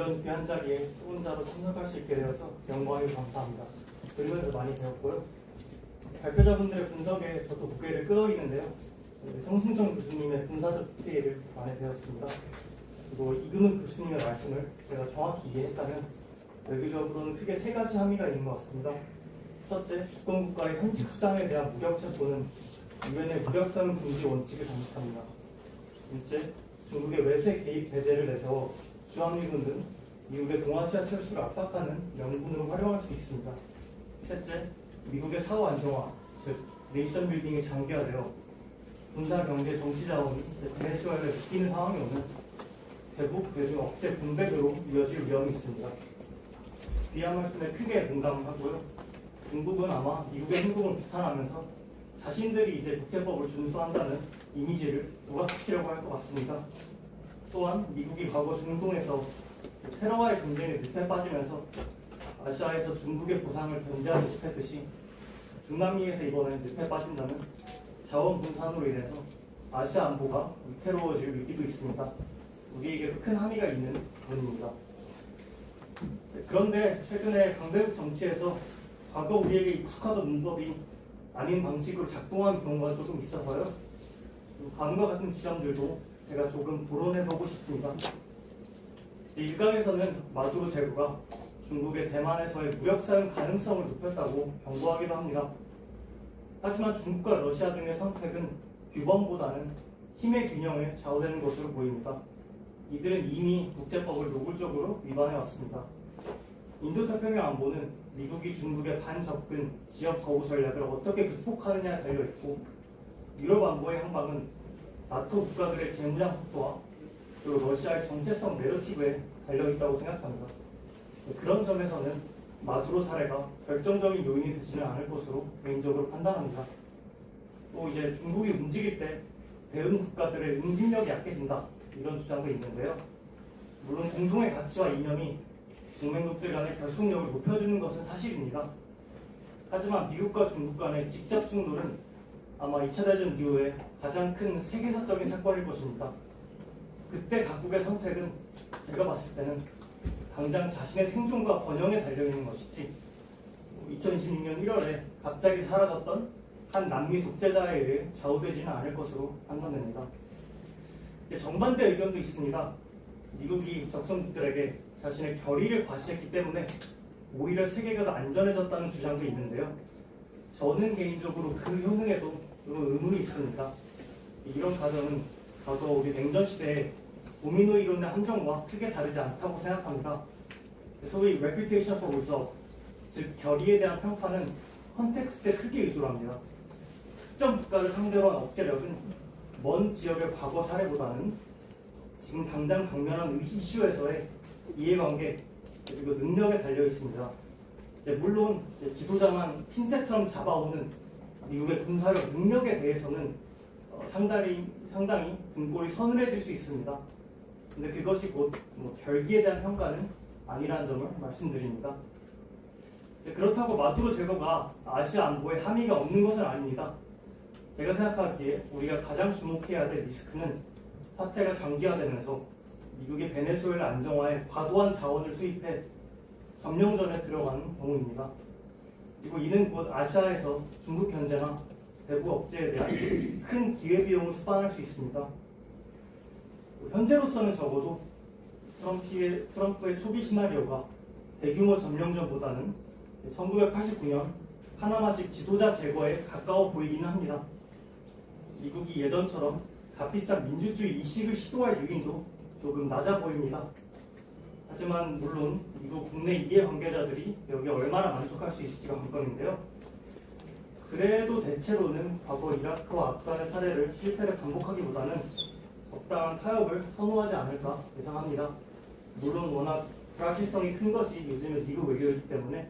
이런 귀한 자리에 혼자로 참석할 수 있게 되어서 영광이 감사합니다. 그러면서 많이 배웠고요. 발표자분들의 분석에 저도 고개를 끄덕이는데요. 네, 성승정 교수님의 군사적 디테일을 많이 배웠습니다. 그리고 이금은 교수님의 말씀을 제가 정확히 이해했다면 외교적으로는 크게 세 가지 함의가 있는 것 같습니다. 첫째, 주권국가의 현직 수장에 대한 무력 체포는 유엔의 무력성 금지 원칙을 장식합니다. 둘째, 중국의 외세 개입 배제를 내세워 주한미군 등 미국의 동아시아 철수를 압박하는 명분으로 활용할 수 있습니다. 셋째, 미국의 사후 안정화, 즉 네이션 빌딩이 장기화되어 군사, 경제, 정치 자원이 베네수엘에 묶이는 상황이 오면 대북, 대중 억제 분배로 이어질 위험이 있습니다. 뒤한 말씀에 크게 공감하고요. 중국은 아마 미국의 행동을 비판하면서 자신들이 이제 국제법을 준수한다는 이미지를 부각시키려고 할 것 같습니다. 또한 미국이 과거 중동에서 테러와의 전쟁에 늪에 빠지면서 아시아에서 중국의 보상을 견제하지 못했듯이 중남미에서 이번에 늪에 빠진다면 자원 분산으로 인해서 아시아 안보가 위태로워질 위기도 있습니다. 우리에게 큰 함의가 있는 부분입니다. 그런데 최근에 강대국 정치에서 과거 우리에게 익숙하던 문법이 아닌 방식으로 작동한 경우가 조금 있어서요. 다음과 같은 지점들도 제가 조금 토론해보고 싶습니다. 일각에서는 마두로 제국가 중국의 대만에서의 무력 사용 가능성을 높였다고 경고하기도 합니다. 하지만 중국과 러시아 등의 선택은 규범보다는 힘의 균형에 좌우되는 것으로 보입니다. 이들은 이미 국제법을 노골적으로 위반해 왔습니다. 인도太平양 안보는 미국이 중국의 반접근 지역 거부 전략을 어떻게 극복하느냐에 달려 있고 유럽 안보의 향방은 나토 국가들의 재무장 속도와 그리고 러시아의 정체성 내러티브에 달려 있다고 생각합니다. 그런 점에서는 마두로 사례가 결정적인 요인이 되지는 않을 것으로 개인적으로 판단합니다. 또 이제 중국이 움직일 때 대응 국가들의 응집력이 약해진다 이런 주장도 있는데요. 물론 공동의 가치와 이념이 동맹국들 간의 결속력을 높여주는 것은 사실입니다. 하지만 미국과 중국 간의 직접 충돌은 아마 2차 대전 이후에 가장 큰 세계사적인 사건일 것입니다. 그때 각국의 선택은 제가 봤을 때는 당장 자신의 생존과 번영에 달려있는 것이지 2026년 1월에 갑자기 사라졌던 한 남미 독재자에 의해 좌우되지는 않을 것으로 판단됩니다. 정반대 의견도 있습니다. 미국이 적성국들에게 자신의 결의를 과시했기 때문에 오히려 세계가 더 안전해졌다는 주장도 있는데요. 저는 개인적으로 그 효능에도 좀 의문이 있습니다. 이런 가정은 저도 우리 냉전 시대에 도미노 이론의 함정과 크게 다르지 않다고 생각합니다. 소위 reputation for result, 즉 결의에 대한 평가는 컨텍스트에 크게 의존 합니다. 특정 국가를 상대로 한 억제력은 먼 지역의 과거 사례보다는 지금 당장 당면한 이슈에서의 이해관계 그리고 능력에 달려 있습니다. 물론 지도자만 핀셋처럼 잡아오는 미국의 군사력 능력에 대해서는 어, 상당히 상당히 등골이 서늘해질 수 있습니다. 근데 그것이 곧 뭐 결기에 대한 평가는 아니라는 점을 말씀드립니다. 그렇다고 마두로 제거가 아시아 안보에 함의가 없는 것은 아닙니다. 제가 생각하기에 우리가 가장 주목해야 될 리스크는 사태가 장기화되면서 미국이 베네수엘라 안정화에 과도한 자원을 투입해 점령전에 들어가는 경우입니다. 그리고 이는 곧 아시아에서 중국 견제나 대북 억제에 대한 큰 기회비용을 수반할 수 있습니다. 현재로서는 적어도 트럼프의, 트럼프의 초기 시나리오가 대규모 점령전보다는 1989년 하나마식 지도자 제거에 가까워 보이기는 합니다. 미국이 예전처럼 값비싼 민주주의 이식을 시도할 유인도 조금 낮아 보입니다. 하지만 물론 미국 국내 이해 관계자들이 여기 얼마나 만족할 수 있을지가 관건인데요. 그래도 대체로는 과거 이라크와 아프간의 사례를 실패를 반복하기보다는 적당한 타협을 선호하지 않을까 예상합니다. 물론 워낙 불확실성이 큰 것이 요즘의 미국 외교이기 때문에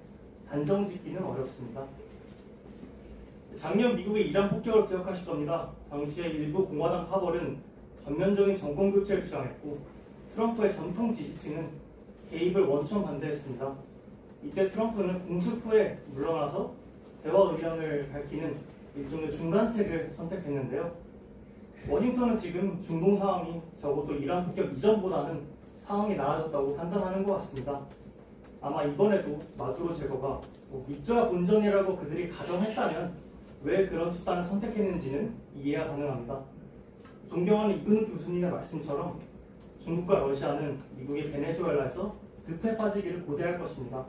단정 짓기는 어렵습니다. 작년 미국의 이란 폭격을 기억하실 겁니다. 당시에 일부 공화당 파벌은 전면적인 정권 교체를 주장했고 트럼프의 전통 지지층은 개입을 원천 반대했습니다. 이때 트럼프는 공습 후에 물러나서 대화 의향을 밝히는 일종의 중간책을 선택했는데요. 워싱턴은 지금 중동 상황이 적어도 이란 폭격 이전보다는 상황이 나아졌다고 판단하는 것 같습니다. 아마 이번에도 마두로 제거가 뭐 밑조와 본전이라고 그들이 가정했다면 왜 그런 수단을 선택했는지는 이해가 가능합니다. 존경하는 이근우 교수님의 말씀처럼 중국과 러시아는 미국의 베네수엘라에서 늪에 빠지기를 고대할 것입니다.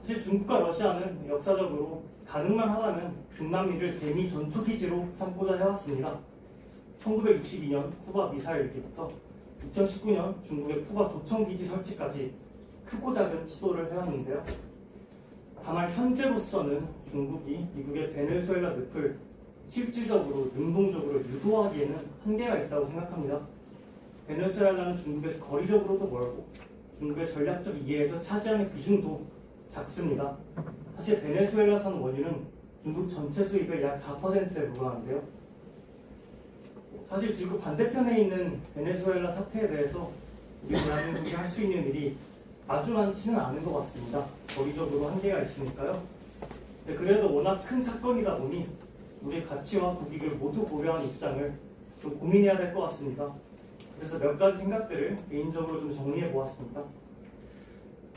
사실 중국과 러시아는 역사적으로 가능만 하다면 중남미를 대미 전초기지로 삼고자 해왔습니다. 1962년 쿠바 미사일 위기부터 2019년 중국의 쿠바 도청기지 설치까지 크고 작은 시도를 해왔는데요. 다만 현재로서는 중국이 미국의 베네수엘라 늪을 실질적으로 능동적으로 유도하기에는 한계가 있다고 생각합니다. 베네수엘라는 중국에서 거리적으로도 멀고 중국의 전략적 이해에서 차지하는 비중도 작습니다. 사실 베네수엘라산 원유는 중국 전체 수입의 약 4%에 불과한데요. 사실 지구 반대편에 있는 베네수엘라 사태에 대해서 우리 대한민국이 할 수 있는 일이 아주 많지는 않은 것 같습니다. 거리적으로 한계가 있으니까요. 네, 그래도 워낙 큰 사건이다 보니 우리 가치와 국익을 모두 고려한 입장을 좀 고민해야 될 것 같습니다. 그래서 몇 가지 생각들을 개인적으로 좀 정리해 보았습니다.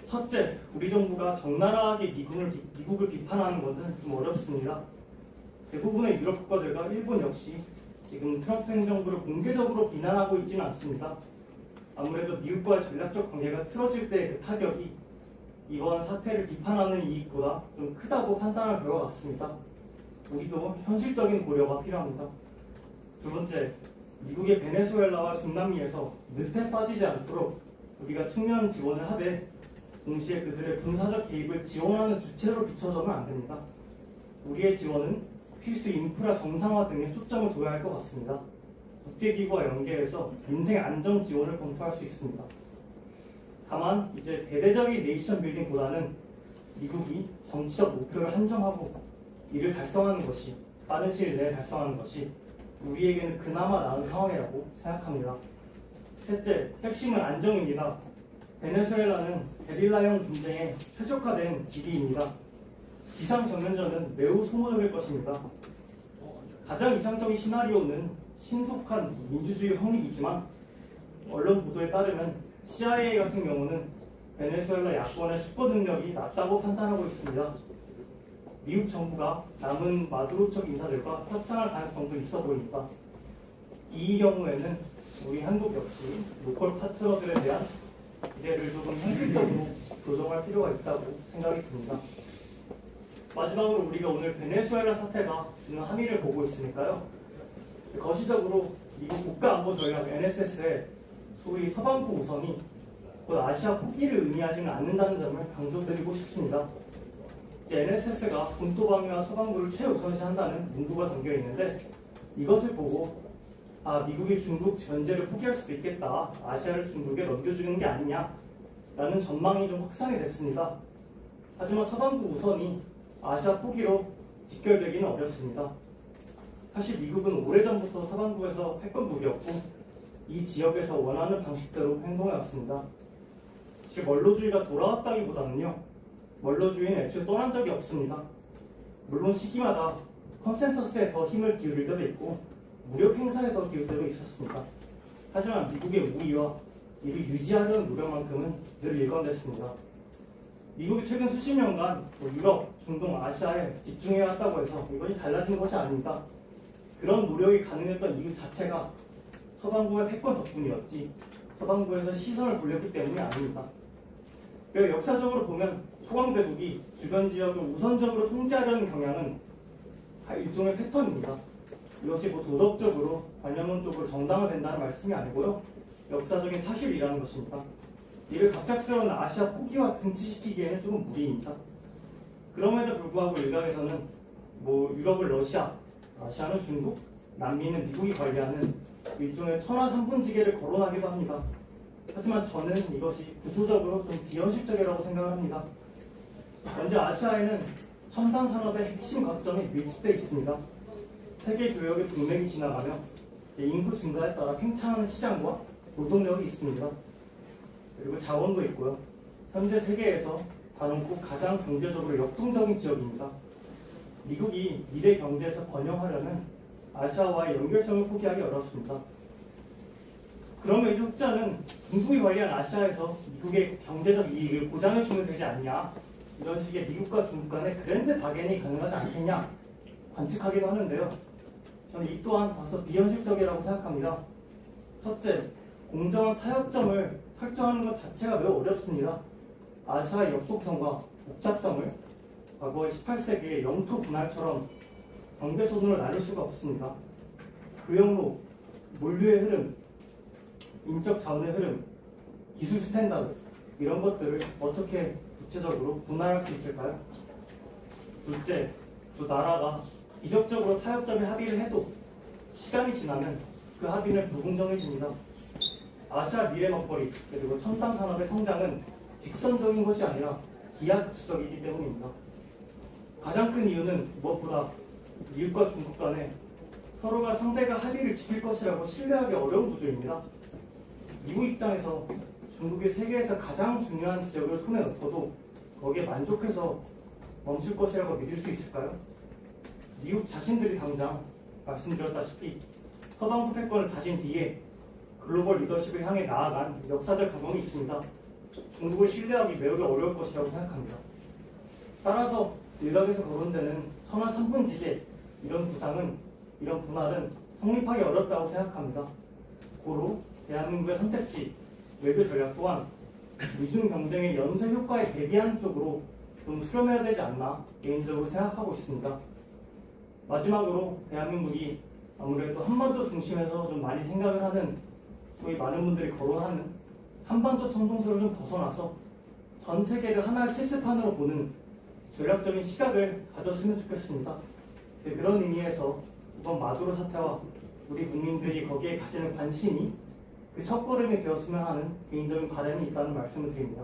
첫째, 우리 정부가 적나라하게 미국을, 비- 미국을 비판하는 것은 좀 어렵습니다. 대부분의 유럽 국가들과 일본 역시 지금 트럼프 행정부를 공개적으로 비난하고 있지는 않습니다. 아무래도 미국과의 전략적 관계가 틀어질 때의 그 타격이 이번 사태를 비판하는 이익보다 좀 크다고 판단할 것 같습니다. 우리도 현실적인 고려가 필요합니다. 두 번째, 미국의 베네수엘라와 중남미에서 늪에 빠지지 않도록 우리가 측면 지원을 하되 동시에 그들의 군사적 개입을 지원하는 주체로 비춰서는 안 됩니다. 우리의 지원은 필수 인프라 정상화 등에 초점을 둬야 할 것 같습니다. 국제기구와 연계해서 민생 안정 지원을 검토할 수 있습니다. 다만 이제 대대적인 네이션 빌딩보다는 미국이 정치적 목표를 한정하고 이를 달성하는 것이 빠른 시일 내에 달성하는 것이 우리에게는 그나마 나은 상황이라고 생각합니다. 셋째, 핵심은 안정입니다. 베네수엘라는 게릴라형 분쟁에 최적화된 지리입니다. 지상 정면전은 매우 소모적일 것입니다. 가장 이상적인 시나리오는 신속한 민주주의 확립이지만 언론 보도에 따르면 CIA 같은 경우는 베네수엘라 야권의 수권 능력이 낮다고 판단하고 있습니다. 미국 정부가 남은 마두로 쪽 인사들과 협상할 가능성도 있어 보입니다. 이 경우에는 우리 한국 역시 로컬 파트너들에 대한 기대를 조금 현실적으로 조정할 필요가 있다고 생각이 듭니다. 마지막으로 우리가 오늘 베네수엘라 사태가 주는 함의를 보고 있으니까요. 거시적으로 미국 국가안보전략 NSS의 소위 서방부 우선이 곧 아시아 포기를 의미하지는 않는다는 점을 강조드리고 싶습니다. NSS가 본토 방위와 서방부를 최우선시한다는 문구가 담겨 있는데 이것을 보고 아 미국이 중국 견제를 포기할 수도 있겠다 아시아를 중국에 넘겨주는 게 아니냐 라는 전망이 좀 확산이 됐습니다. 하지만 서방부 우선이 아시아 포기로 직결되기는 어렵습니다. 사실 미국은 오래전부터 서방부에서 패권국이었고 이 지역에서 원하는 방식대로 행동해왔습니다. 사실 멀로주의가 돌아왔다기보다는요 멀로주의는 애초에 떠난 적이 없습니다. 물론 시기마다 컨센서스에 더 힘을 기울일 때도 있고 무력 행사에 더 기울 때도 있었습니다. 하지만 미국의 우위와 이를 유지하려는 노력만큼은 늘 일관됐습니다. 미국이 최근 수십 년간 뭐 유럽, 중동, 아시아에 집중해왔다고 해서 이것이 달라진 것이 아닙니다. 그런 노력이 가능했던 이유 자체가 서방부의 패권 덕분이었지 서방부에서 시선을 돌렸기 때문이 아닙니다. 그리고 역사적으로 보면 소강대국이 주변 지역을 우선적으로 통제하려는 경향은 일종의 패턴입니다. 이것이 뭐 도덕적으로 관념론적으로 정당화된다는 말씀이 아니고요. 역사적인 사실이라는 것입니다. 이를 갑작스러운 아시아 포기와 등치시키기에는 조금 무리입니다. 그럼에도 불구하고 일각에서는 뭐 유럽을 러시아, 아시아는 중국, 남미는 미국이 관리하는 일종의 천하 삼분지계를 거론하기도 합니다. 하지만 저는 이것이 구조적으로 좀 비현실적이라고 생각합니다. 현재 아시아에는 첨단 산업의 핵심 거점이 밀집되어 있습니다. 세계 교역의 동맥이 지나가며 인구 증가에 따라 팽창하는 시장과 노동력이 있습니다. 그리고 자원도 있고요. 현재 세계에서 단원국 가장 경제적으로 역동적인 지역입니다. 미국이 미래 경제에서 번영하려면 아시아와의 연결성을 포기하기 어렵습니다. 그럼에도 흑자는 중국이 관리한 아시아에서 미국의 경제적 이익을 보장해 주면 되지 않냐 이런 식의 미국과 중국 간의 그랜드 바겐이 가능하지 않겠냐 관측하기도 하는데요. 저는 이 또한 다소 비현실적이라고 생각합니다. 첫째, 공정한 타협점을 설정하는 것 자체가 매우 어렵습니다. 아시아의 역독성과 복잡성을 과거 18세기의 영토 분할처럼 경계선으로 나눌 수가 없습니다. 그 영로, 물류의 흐름, 인적 자원의 흐름, 기술 스탠다드 이런 것들을 어떻게 구체적으로 분할할 수 있을까요? 둘째, 두 나라가 이적적으로 타협점에 합의를 해도 시간이 지나면 그 합의는 불공정해집니다. 아시아 미래 먹거리 그리고 첨단 산업의 성장은 직선적인 것이 아니라 기하급수적이기 때문입니다. 가장 큰 이유는 무엇보다 미국과 중국 간에 서로가 상대가 합의를 지킬 것이라고 신뢰하기 어려운 구조입니다. 미국 입장에서 중국이 세계에서 가장 중요한 지역을 손에 넣고도 거기에 만족해서 멈출 것이라고 믿을 수 있을까요? 미국 자신들이 당장 말씀드렸다시피 서방부 패권을 다진 뒤에 글로벌 리더십을 향해 나아간 역사적 경험이 있습니다. 중국을 신뢰하기 매우 어려울 것이라고 생각합니다. 따라서 일각에서 거론되는 천하 삼분지대 이런 구상은 이런 분할은 성립하기 어렵다고 생각합니다. 고로 대한민국의 선택지 외교 전략 또한 미중 경쟁의 연쇄 효과에 대비하는 쪽으로 좀 수렴해야 되지 않나 개인적으로 생각하고 있습니다. 마지막으로 대한민국이 아무래도 한반도 중심에서 좀 많이 생각을 하는 소위 많은 분들이 거론하는 한반도 청동서를 좀 벗어나서 전 세계를 하나의 실습판으로 보는 전략적인 시각을 가졌으면 좋겠습니다. 네, 그런 의미에서 이번 마두로 사태와 우리 국민들이 거기에 가지는 관심이 그 첫걸음이 되었으면 하는 개인적인 바람이 있다는 말씀을 드립니다.